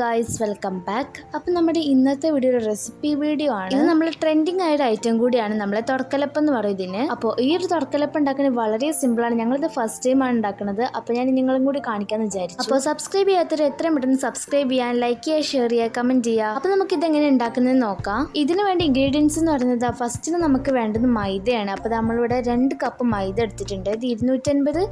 Guys welcome back അപ്പം നമ്മുടെ ഇന്നത്തെ വീഡിയോ ഒരു റെസിപ്പി വീഡിയോ ആണ്. ഇത് നമ്മൾ ട്രെൻഡിങ് ആയ ഒരു ഐറ്റം കൂടിയാണ് നമ്മളെ തുടക്കലപ്പം എന്ന് പറയും അപ്പോൾ ഈ ഒരു തുടക്കലപ്പം ഉണ്ടാക്കുന്നത് വളരെ സിമ്പിളാണ് ഞങ്ങളിത് ഫസ്റ്റ് ടൈം ആണ് ഉണ്ടാക്കുന്നത് അപ്പോൾ ഞാൻ നിങ്ങളും കൂടി കാണിക്കാൻ വിചാരിച്ചു. അപ്പോൾ സബ്സ്ക്രൈബ് ചെയ്യാത്തവർ എത്രയും പെട്ടെന്ന് സബ്സ്ക്രൈബ് ചെയ്യാൻ ലൈക്ക് ചെയ്യുക ഷെയർ ചെയ്യുക കമന്റ് ചെയ്യുക അപ്പോൾ നമുക്ക് ഇതെങ്ങനെ ഉണ്ടാക്കുന്നത് നോക്കാം. ഇതിന് വേണ്ടി ഇൻഗ്രീഡിയൻസ് എന്ന് പറയുന്നത് ഫസ്റ്റിന് നമുക്ക് വേണ്ടത് മൈദയാണ്. അപ്പോൾ നമ്മളിവിടെ രണ്ട് കപ്പ് മൈദ എടുത്തിട്ടുണ്ട്. ഇത് ഇരുന്നൂറ്റൻപത്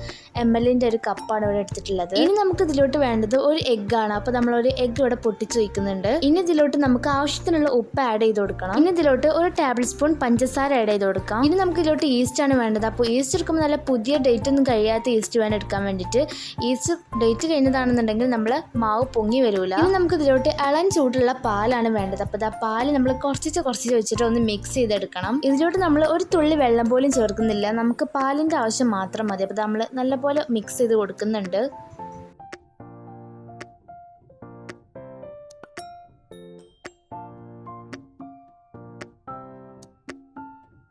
എം എല്ലിന്റെ ഒരു കപ്പാണ് ഇവിടെ എടുത്തിട്ടുള്ളത്. ഇനി നമുക്ക് ഇതിലോട്ട് വേണ്ടത് ഒരു എഗ് ആണ്. അപ്പോൾ നമ്മളൊരു ഒരു എഗ് ഇവിടെ പൊട്ടിച്ചു വയ്ക്കുന്നുണ്ട് ഇനി ഇതിലോട്ട് നമുക്ക് ആവശ്യത്തിനുള്ള ഉപ്പ് ആഡ് ചെയ്ത് കൊടുക്കണം. ഇനി ഇതിലോട്ട് ഒരു ടേബിൾ സ്പൂൺ പഞ്ചസാര ആഡ് ചെയ്ത് കൊടുക്കാം. ഇനി നമുക്ക് ഇതിലോട്ട് ഈസ്റ്റ് ആണ് വേണ്ടത്. അപ്പോൾ ഈസ്റ്റ് എടുക്കുമ്പോൾ നല്ല പുതിയ ഡേറ്റ് ഒന്നും കഴിയാത്ത ഈസ്റ്റ് വേണം എടുക്കാൻ വേണ്ടിയിട്ട്. ഈസ്റ്റ് ഡേറ്റ് കഴിഞ്ഞതാണെന്നുണ്ടെങ്കിൽ നമ്മൾ മാവ് പൊങ്ങി വരൂല. ഇനി നമുക്ക് ഇതിലോട്ട് ഇളം ചൂടുള്ള പാലാണ് വേണ്ടത്. അപ്പോൾ ആ പാൽ നമ്മൾ കുറച്ചിച്ച് കുറച്ചിച്ച് വെച്ചിട്ട് ഒന്ന് മിക്സ് ചെയ്തെടുക്കണം. ഇതിലോട്ട് നമ്മൾ ഒരു തുള്ളി വെള്ളം പോലും ചേർക്കുന്നില്ല. നമുക്ക് പാലിന്റെ ആവശ്യം മാത്രം മതി. അപ്പോൾ നമ്മൾ നല്ലപോലെ മിക്സ് ചെയ്ത് കൊടുക്കുന്നുണ്ട്.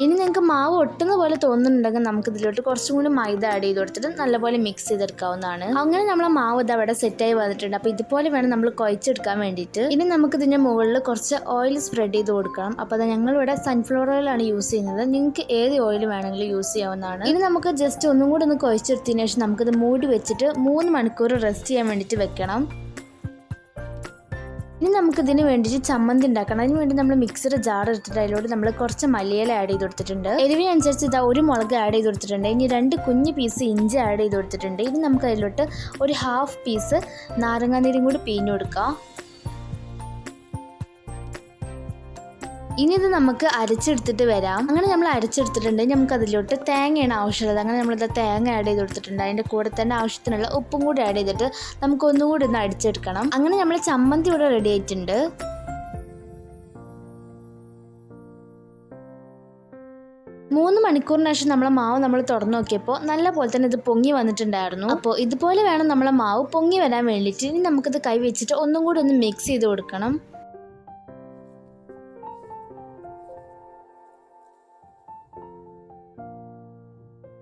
ഇനി നിങ്ങൾക്ക് മാവ് ഒട്ടുന്ന പോലെ തോന്നുന്നുണ്ടെങ്കിൽ നമുക്ക് ഇതിലോട്ട് കുറച്ചും കൂടി മൈദ ആഡ് ചെയ്ത് കൊടുത്തിട്ട് നല്ലപോലെ മിക്സ് ചെയ്തെടുക്കാവുന്നതാണ്. അങ്ങനെ നമ്മളെ മാവ് ഇത് അവിടെ സെറ്റായി വന്നിട്ടുണ്ട്. അപ്പോൾ ഇതുപോലെ വേണം നമ്മൾ കുഴച്ചെടുക്കാൻ വേണ്ടിയിട്ട്. ഇനി നമുക്ക് ഇതിന്റെ മുകളിൽ കുറച്ച് ഓയിൽ സ്പ്രെഡ് ചെയ്ത് കൊടുക്കണം. അപ്പോൾ അത് ഞങ്ങളിവിടെ സൺഫ്ലവർ ആണ് യൂസ് ചെയ്യുന്നത്. നിങ്ങൾക്ക് ഏത് ഓയിൽ വേണമെങ്കിലും യൂസ് ചെയ്യാവുന്നതാണ്. ഇനി നമുക്ക് ജസ്റ്റ് ഒന്നും കൂടി ഒന്ന് കുഴച്ചെടുത്തതിന് ശേഷം നമുക്കിത് മൂടി വെച്ചിട്ട് മൂന്ന് മണിക്കൂർ റെസ്റ്റ് ചെയ്യാൻ വേണ്ടിയിട്ട് വെക്കണം. ഇനി നമുക്ക് ഇതിന് വേണ്ടിയിട്ട് ചമ്മന്തി ഉണ്ടാക്കണം. അതിന് വേണ്ടി നമ്മൾ മിക്സർ ജാർ എടുത്തിട്ട് അതിലോട്ട് നമ്മൾ കുറച്ച് മല്ലിയില ആഡ് ചെയ്ത് കൊടുത്തിട്ടുണ്ട്. എരിവിനനുസരിച്ച് ഇതാ ഒരു മുളക് ആഡ് ചെയ്ത് കൊടുത്തിട്ടുണ്ട്. ഇനി രണ്ട് കുഞ്ഞ് പീസ് ഇഞ്ചി ആഡ് ചെയ്ത് കൊടുത്തിട്ടുണ്ട്. ഇനി നമുക്ക് അതിലോട്ട് ഒരു ഹാഫ് പീസ് നാരങ്ങാനീരും കൂടി പിഴിഞ്ഞ് കൊടുക്കാം. ഇനി ഇത് നമുക്ക് അരച്ചെടുത്തിട്ട് വരാം. അങ്ങനെ നമ്മൾ അരച്ചെടുത്തിട്ടുണ്ടെങ്കിൽ നമുക്ക് അതിലോട്ട് തേങ്ങയാണ് ആവശ്യമുള്ളത്. അങ്ങനെ നമ്മളിത് തേങ്ങ ആഡ് ചെയ്ത് കൊടുത്തിട്ടുണ്ട്. അതിന്റെ കൂടെ തന്നെ ആവശ്യത്തിനുള്ള ഉപ്പും കൂടി ആഡ് ചെയ്തിട്ട് നമുക്ക് ഒന്നുകൂടി ഒന്ന് അടിച്ചെടുക്കണം. അങ്ങനെ നമ്മൾ ചമ്മന്തി ഇവിടെ റെഡി ആയിട്ടുണ്ട്. മൂന്ന് മണിക്കൂറിന് ശേഷം നമ്മളെ മാവ് നമ്മൾ തുറന്നു നോക്കിയപ്പോൾ നല്ല പോലെ തന്നെ ഇത് പൊങ്ങി വന്നിട്ടുണ്ടായിരുന്നു. അപ്പോൾ ഇതുപോലെ വേണം നമ്മളെ മാവ് പൊങ്ങി വരാൻ വേണ്ടിയിട്ട്. ഇനി നമുക്കിത് കൈ വെച്ചിട്ട് ഒന്നും കൂടി ഒന്ന് മിക്സ് ചെയ്ത് കൊടുക്കണം.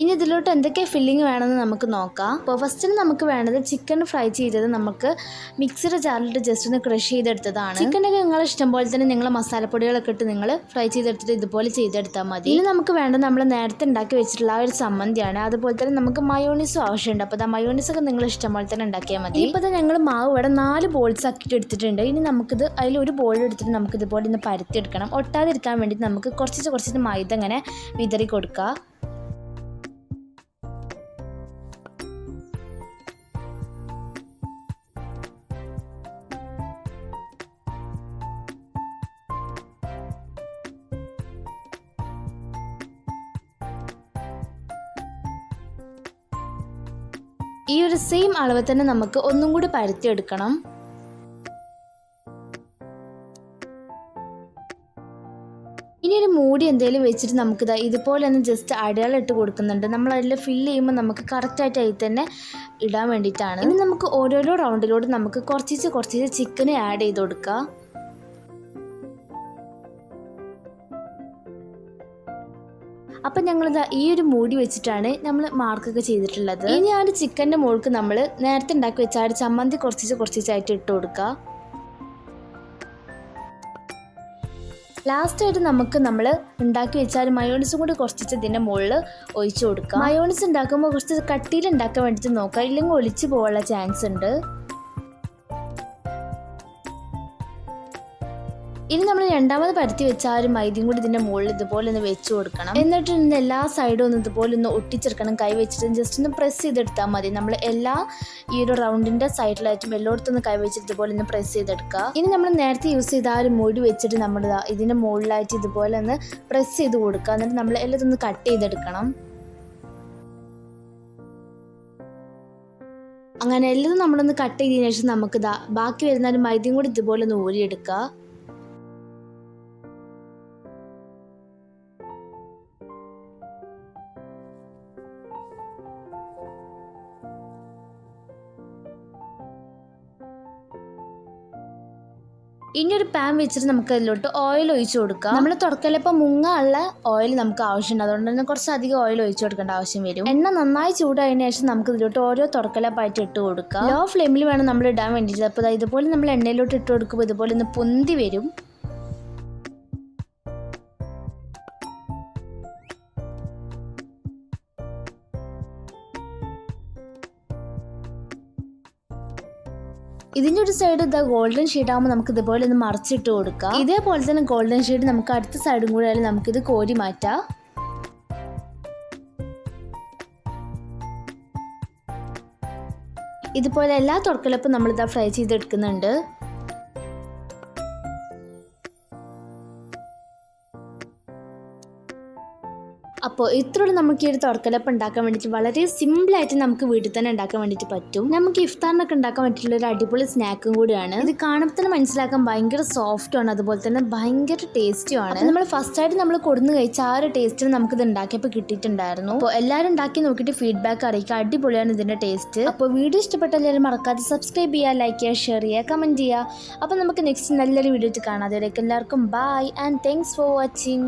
ഇനി ഇതിലോട്ട് എന്തൊക്കെ ഫില്ലിംഗ് വേണമെന്ന് നമുക്ക് നോക്കാം. അപ്പോൾ ഫസ്റ്റിന് നമുക്ക് വേണ്ടത് ചിക്കൻ ഫ്രൈ ചെയ്തത് നമുക്ക് മിക്സിയുടെ ജാറിലിട്ട് ജസ്റ്റ് ഒന്ന് ക്രഷ് ചെയ്തെടുത്തതാണ്. ചിക്കനൊക്കെ നിങ്ങൾ ഇഷ്ടം പോലെ തന്നെ നിങ്ങൾ മസാലപ്പൊടികളൊക്കെ ഇട്ട് നിങ്ങൾ ഫ്രൈ ചെയ്തെടുത്തിട്ട് ഇതുപോലെ ചെയ്തെടുത്താൽ മതി. ഇനി നമുക്ക് വേണ്ടത് നമ്മൾ നേരത്തെ ഉണ്ടാക്കി വെച്ചിട്ടുള്ള ആ ഒരു ചമ്മന്തിയാണ്. അതുപോലെ തന്നെ നമുക്ക് മയോണീസും ആവശ്യമുണ്ട്. അപ്പോൾ ആ മയോണീസ് ഒക്കെ നിങ്ങൾ ഇഷ്ടം പോലെ തന്നെ ഉണ്ടാക്കിയാൽ മതി. ഇപ്പോൾ തന്നെ ഞങ്ങൾ മാവ് ഇവിടെ നാല് ബോൾസ് ആക്കിയിട്ട് എടുത്തിട്ടുണ്ട്. ഇനി നമുക്കിത് അതിൽ ഒരു ബോൾ എടുത്തിട്ട് നമുക്ക് ഇതുപോലെ ഒന്ന് പരത്തിയെടുക്കണം ഒട്ടാതിരിക്കാൻ വേണ്ടിയിട്ട് നമുക്ക് കുറച്ച് കുറച്ചിട്ട് മൈദ ഇങ്ങനെ വിതറി കൊടുക്കുക ഈ ഒരു സെയിം അളവ് തന്നെ നമുക്ക് ഒന്നും കൂടി പരത്തിയെടുക്കണം. ഇനി ഒരു മൂടി എന്തെങ്കിലും വെച്ചിട്ട് നമുക്കിത് ഇതുപോലെ ഒന്ന് ജസ്റ്റ് അടയാളം ഇട്ട് കൊടുക്കുന്നുണ്ട്. നമ്മൾ അതിൽ ഫില്ല് ചെയ്യുമ്പോൾ നമുക്ക് കറക്റ്റായിട്ട് അതിൽ തന്നെ ഇടാൻ വേണ്ടിയിട്ടാണ്. ഇനി നമുക്ക് ഓരോരോ റൗണ്ടിലോട്ട് നമുക്ക് കുറച്ചിച്ച് കുറച്ചിച്ച് ചിക്കന് ആഡ് ചെയ്ത് കൊടുക്കുക അപ്പം ഞങ്ങളിതാ ഈ ഒരു മൂടി വെച്ചിട്ടാണ് നമ്മൾ മാർക്കൊക്കെ ചെയ്തിട്ടുള്ളത്. ഇനി ആ ഒരു ചിക്കന്റെ മുകൾക്ക് നമ്മൾ നേരത്തെ ഉണ്ടാക്കി വെച്ച ചമ്മന്തി കുറച്ചിച്ച് കുറച്ചിച്ചായിട്ട് ഇട്ട് കൊടുക്കുക ലാസ്റ്റ് ആയിട്ട് നമുക്ക് നമ്മൾ ഉണ്ടാക്കി വെച്ചാൽ മയോണിസും കൂടി കുറച്ചിട്ട് ഇതിന്റെ മുകളിൽ ഒഴിച്ചു കൊടുക്കുക മയോണിസ് ഉണ്ടാക്കുമ്പോൾ കുറച്ച് കട്ടിയിൽ ഉണ്ടാക്കാൻ വേണ്ടിയിട്ട് നോക്കുക ഇല്ലെങ്കിൽ ഒലിച്ചു പോകാനുള്ള ചാൻസ് ഉണ്ട്. ഇനി നമ്മൾ രണ്ടാമത് പരത്തി വെച്ച ആ ഒരു മൈദയും കൂടി ഇതിന്റെ മുകളിൽ ഇതുപോലെ ഒന്ന് വെച്ച് കൊടുക്കണം. എന്നിട്ട് ഇന്ന് എല്ലാ സൈഡും ഒന്ന് ഇതുപോലെ ഒന്ന് ഒട്ടിച്ചെടുക്കണം. കൈ വെച്ചിട്ട് ജസ്റ്റ് ഒന്ന് പ്രസ് ചെയ്തെടുത്താൽ മതി. നമ്മൾ എല്ലാ ഈ ഒരു റൗണ്ടിന്റെ സൈഡിലായിട്ടും എല്ലായിടത്തും ഒന്ന് കൈ വെച്ചിട്ട് ഇതുപോലെ ഒന്ന് പ്രസ് ചെയ്തെടുക്കുക. ഇനി നമ്മൾ നേരത്തെ യൂസ് ചെയ്ത ആ ഒരു മുടി വെച്ചിട്ട് നമ്മൾ ഇതിന്റെ മുകളിലായിട്ട് ഇതുപോലെ ഒന്ന് പ്രസ് ചെയ്ത് കൊടുക്കുക. എന്നിട്ട് നമ്മൾ എല്ലാം ഒന്ന് കട്ട് ചെയ്തെടുക്കണം. അങ്ങനെ എല്ലാം നമ്മളൊന്ന് കട്ട് ചെയ്തതിനു ശേഷം നമുക്ക് ബാക്കി വരുന്ന ഒരു മൈദയും കൂടി ഇതുപോലെ ഒന്ന് ഊരിയെടുക്കുക. ഇനി ഒരു പാൻ വെച്ചിട്ട് നമുക്ക് അതിലോട്ട് ഓയിൽ ഒഴിച്ചു കൊടുക്കാം. നമ്മൾ തുറക്കലപ്പം മുങ്ങാനുള്ള ഓയിൽ നമുക്ക് ആവശ്യമുണ്ട്. അതുകൊണ്ട് തന്നെ കുറച്ചധികം ഓയിൽ ഒഴിച്ചു കൊടുക്കേണ്ട ആവശ്യം വരും. എണ്ണ നന്നായി ചൂടായതിനു ശേഷം നമുക്ക് ഇതിലോട്ട് ഓരോ തുറക്കലപ്പായിട്ട് ഇട്ട് കൊടുക്കാം. ലോ ഫ്ലെയിമിൽ വേണം നമ്മൾ ഇടാൻ വേണ്ടിയിട്ട്. അപ്പോൾ ഇതുപോലെ നമ്മൾ എണ്ണയിലോട്ട് ഇട്ട് കൊടുക്കുമ്പോൾ ഇതുപോലെ ഒന്ന് പൊന്തി വരും. ഇതിന്റെ ഒരു സൈഡ് ഇതാ ഗോൾഡൻ ഷെയ്ഡ് ആകുമ്പോൾ നമുക്ക് ഇതുപോലെ ഒന്ന് മറിച്ചിട്ട് കൊടുക്കാം. ഇതേപോലെ തന്നെ ഗോൾഡൻ ഷെയ്ഡ് നമുക്ക് അടുത്ത സൈഡും കൂടെ ആയാലും നമുക്കിത് കോരി മാറ്റാം. ഇതുപോലെ എല്ലാ തുറക്കലപ്പും നമ്മളിതാ ഫ്രൈ ചെയ്തെടുക്കുന്നുണ്ട്. അപ്പോൾ ഇത്രയുള്ള നമുക്ക് ഈ ഒരു തുറക്കലപ്പം ഉണ്ടാക്കാൻ വേണ്ടിയിട്ട് വളരെ സിമ്പിളായിട്ട് നമുക്ക് വീട്ടിൽ തന്നെ ഉണ്ടാക്കാൻ വേണ്ടിയിട്ട് പറ്റും. നമുക്ക് ഇഫ്താറിനൊക്കെ ഉണ്ടാക്കാൻ പറ്റിയിട്ടുള്ള ഒരു അടിപൊളി സ്നാക്കും കൂടിയാണ്. ഇത് കാണുമ്പോൾ തന്നെ മനസ്സിലാക്കാൻ ഭയങ്കര സോഫ്റ്റും ആണ്. അതുപോലെ തന്നെ ഭയങ്കര ടേസ്റ്റും ആണ്. നമ്മൾ ഫസ്റ്റ് ആയിട്ട് നമ്മൾ കൊടുന്ന് കഴിച്ച ആ ഒരു നമുക്ക് ഇത് ഉണ്ടാക്കിയപ്പോൾ കിട്ടിയിട്ടുണ്ടായിരുന്നു. അപ്പോൾ എല്ലാവരും ഉണ്ടാക്കി നോക്കിയിട്ട് ഫീഡ്ബാക്ക് അറിയിക്കുക. അടിപൊളിയാണ് ഇതിന്റെ ടേസ്റ്റ് അപ്പോൾ വീഡിയോ ഇഷ്ടപ്പെട്ട എല്ലാവരും മറക്കാതെ സബ്സ്ക്രൈബ് ചെയ്യുക ലൈക്ക് ചെയ്യുക ഷെയർ ചെയ്യുക കമന്റ് ചെയ്യുക. അപ്പോൾ നമുക്ക് നെക്സ്റ്റ് നല്ലൊരു വീഡിയോ കാണാം. അതുവരേക്കും എല്ലാവർക്കും bye and thanks for watching